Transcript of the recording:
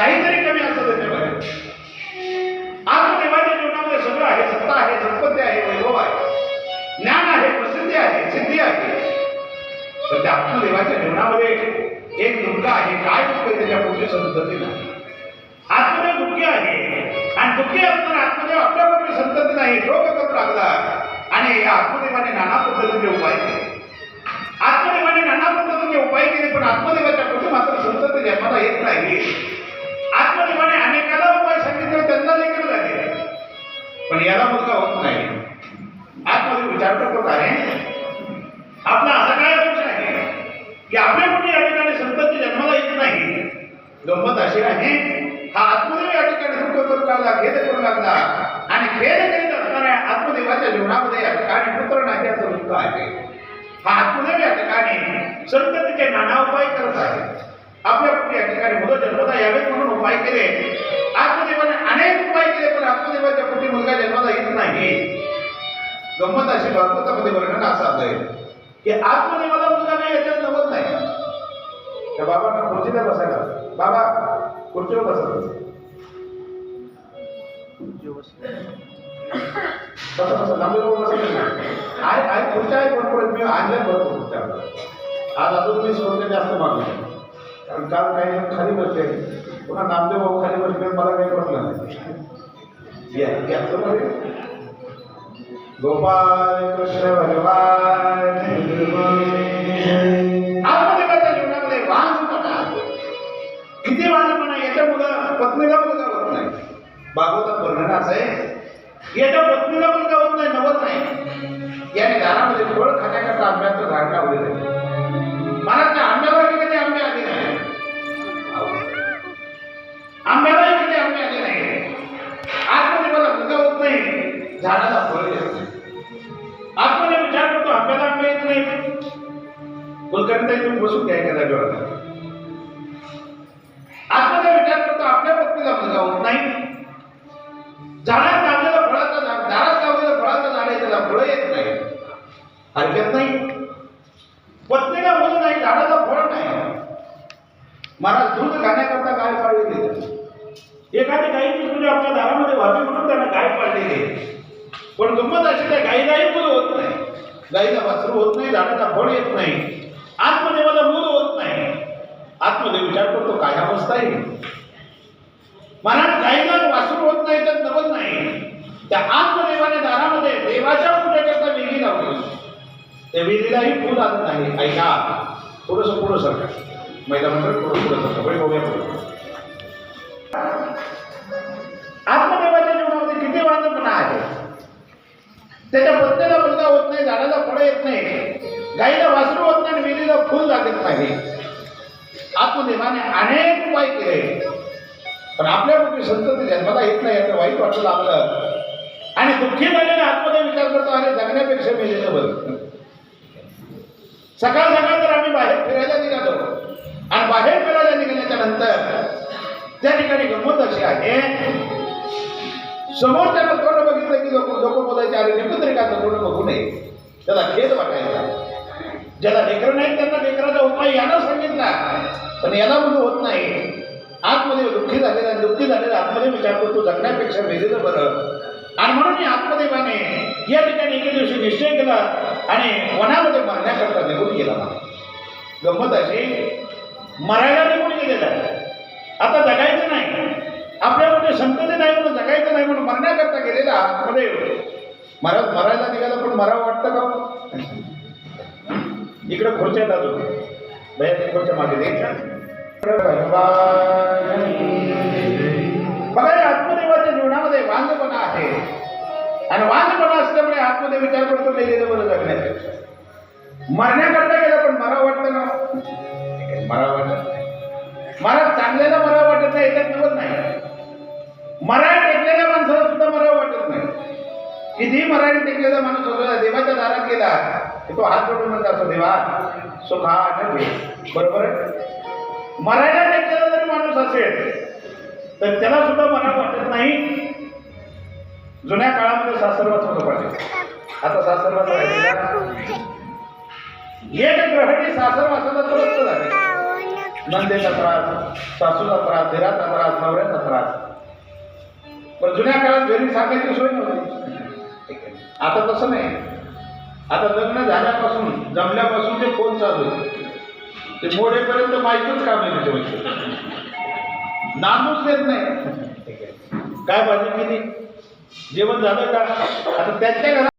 काहीतरी कमी असतं त्याच्यामध्ये आत्मदेवाच्या जीवनामध्ये सगळं आहे सत्ता आहे संपत्ती आहे वैभव आहे. ज्ञान आहे प्रसिद्धी आहे सिद्धी आहे. पण त्या आत्मदेवाच्या जीवनामध्ये एक मुलगा आहे काय दुःख आहे त्याच्या पुढच्या संतती नाही. आत्मदेव दुःखी आहे. आणि दुःखी असताना आत्मदेव आपल्या पुढच्या संतती नाही. शोक करत लागला. आणि या आत्मदेवाने नाना पद्धतीने उपाय केले. आत्मदेवाने नाना पद्धतीने उपाय केले पण आत्मदेवाच्या पुढे मात्र संतती जन्माला येत नाही. आत्मदेवाने अनेकाला उपाय सांगितले त्यांना देखील झाले. पण याला मुलगा होत नाही आत्मदेव विचार करतो काय आपला असा काय दोष आहे? की आपल्या कुठे या ठिकाणी संतती जन्माला येत नाही? गंमत अशी आहे हा आत्मदेव या ठिकाणी दुःख करू लागला खेद करू लागला आणि खेद करीत असणाऱ्या आत्मदेवाच्या जीवनामध्ये या ठिकाणी पुत्र नाट्याचं दुःख आहे. हा आत्मदेव या ठिकाणी संपत्तीचे नाना उपाय करत आहे. आपल्या कुठे या ठिकाणी मुलं जन्मता आहे उपाय केले आत्मदेवाने अनेक उपाय केले पण आत्मदेवाच्या कुठे मुलगा जन्माला येत नाही. गंमत अशी भागवतामध्ये वर्णन असं आहे. की आत्मदेवाला मुलगा नाही याच्यात नवत नाही. त्या बाबांना खुर्चीला बसायला बाबा खुर्चीवर बसा बसा बसा लांबी बसा आहे आहे खुर्च्या आहे भरपूर मी आणल्या भरपूर खुर्च्या. आज अजून मी सोडले जास्त मागलो कारण काल काही खाली बसले. पुन्हा नामदेव भाऊ खाली बसले मला काही म्हटलं नाही. या या समोर गोपाल कृष्ण भगवान आत्मदेवाच्या जीवनामध्ये वांझपणा किती वांझपणा याच्यामुळं पत्नीला मुलगा होत नाही. भागवतात वर्णन असं आहे याच्या पत्नीला मुलगा होत नाही नवत नाही. याने दारामध्ये फळ खाण्याकरता आंब्याचं झाड लावलेलं आहे. आंब्यालाही कधी आंबे आले नाही आतमध्ये मला मुलगा होत नाही. झाडाला फळ येत नाही. आतमध्ये विचार करतो आंब्याला आंबे येत नाही कुलकर्णी तुम्ही बसून घ्या एखाद्या जागेवर आत्मने आतमध्ये विचार करतो आपल्या पत्नीला मुलगा होत नाही. झाडात लावलेलं फळाचं झाड दारात लावलेलं फळाचं झाड आहे त्याला फळं येत नाही. हरकत नाही पत्नीला मुलं नाही झाडाला फळ नाही मला दूध खाण्याकरता गाय पाळलेली आहे. एखादी गायीची म्हणजे आपल्या दारामध्ये व्हावी म्हणून त्यांना गाय पाळलेली आहे. पण गंमत अशी त्या गाईलाही मूल होत नाही. गाईला वासरू होत नाही झाडाचा फळ येत नाही. आत्मदेवाला मूल होत नाही. आत्मदेव विचार करतो काय अवस्था आहे? महाराज गाईला वासरू होत नाही तर नवत नाही. त्या आत्मदेवाने दारामध्ये देवाच्या पूजेकरता विधी लावली त्या विधीलाही फूल आलं नाही ऐका थोडंसं पुढं सरकार महिला मंडळ थोडं पुढं सरकार वैभव बघूया कल्पना आहे. त्याच्या पत्नीला मुलगा होत नाही झाडाला फळं येत नाही. गाईला वासरू होत नाही विलीला फुल लागत नाही. आत्मदेवाने अनेक उपाय केले. पण आपल्या कुठे संतती जन्माला येत नाही याचं वाईट वाटलं आपलं. आणि दुःखी झालेला आत्मदेव विचार करतो अरे जगण्यापेक्षा मेलेलं बरं. सकाळ सकाळ तर आम्ही बाहेर फिरायला निघालो. आणि बाहेर फिरायला निघाल्याच्या नंतर त्या ठिकाणी गमत अशी आहे समोर त्याला तोंड बघितलं की लोक लोक बोलायचे अरे निघून तरी का तोंड बघू नये त्याला खेद वाटायचा ज्याला लेकरं नाहीत त्यांना लेकराचा उपाय यानं सांगितला. पण याला म्हणून होत नाही. आतमध्ये दुःखी झालेला दुःखी झालेला आतमध्ये विचार करतो जगण्यापेक्षा वेगळं बरं. आणि म्हणून मी आत्मदेवाने या ठिकाणी एके दिवशी निश्चय केला आणि वनामध्ये मरण्याकरता निघून गेला गंमत अशी मरायला निघून गेलेला आता जगायचं नाही आपल्यामध्ये संतती नाही म्हणून जगायचं नाही म्हणून मरण्याकरता गेलेला आत्मदेव. मरा मरायला निघाला पण मरावं वाटतं का? इकडे खुर्च्या खुर्च्यात अजून. बाहेर खुर्च्या मागे द्यायच्या. बघा या आत्मदेवाच्या जीवनामध्ये वांगपणा आहे. आणि वांगपणा असल्यामुळे आत्मदेव विचार करतो मेलेलं बरं जगण्यापेक्षा मरण्याकरता गेला पण मरावं वाटतं ना मरावं वाटत नाही. मला चांगल्याला मरावं वाटत नाही याच्यात नवत नाही. मराय टेकलेल्या किती मराठी टेकलेला माणूस होतो देवाच्या दारात गेला की तो हात पडून म्हणतात असतो देवा सुखा ठेवे बरोबर आहे? मरायला टेकलेला जरी माणूस असेल तर त्याला सुद्धा मरा वाटत नाही. जुन्या काळामध्ये सासरवाच होतं पाहिजे. आता सासरवाच राहिले एक ग्रहणी सासरवासाला त्रस्त झाले. नंदेचा त्रास सासूचा त्रास धीराचा त्रास नवऱ्याचा त्रास. पण जुन्या काळात घरी सांगायची सोय नव्हती. आता तसं नाही. आता लग्न झाल्यापासून जमल्यापासून ते फोन चालू आहे. ते मोडेपर्यंत माहीतच काम आहे त्याच्यामध्ये नामच देत नाही. काय भाजी केली जेवण झालं का? आता त्यांच्या घरात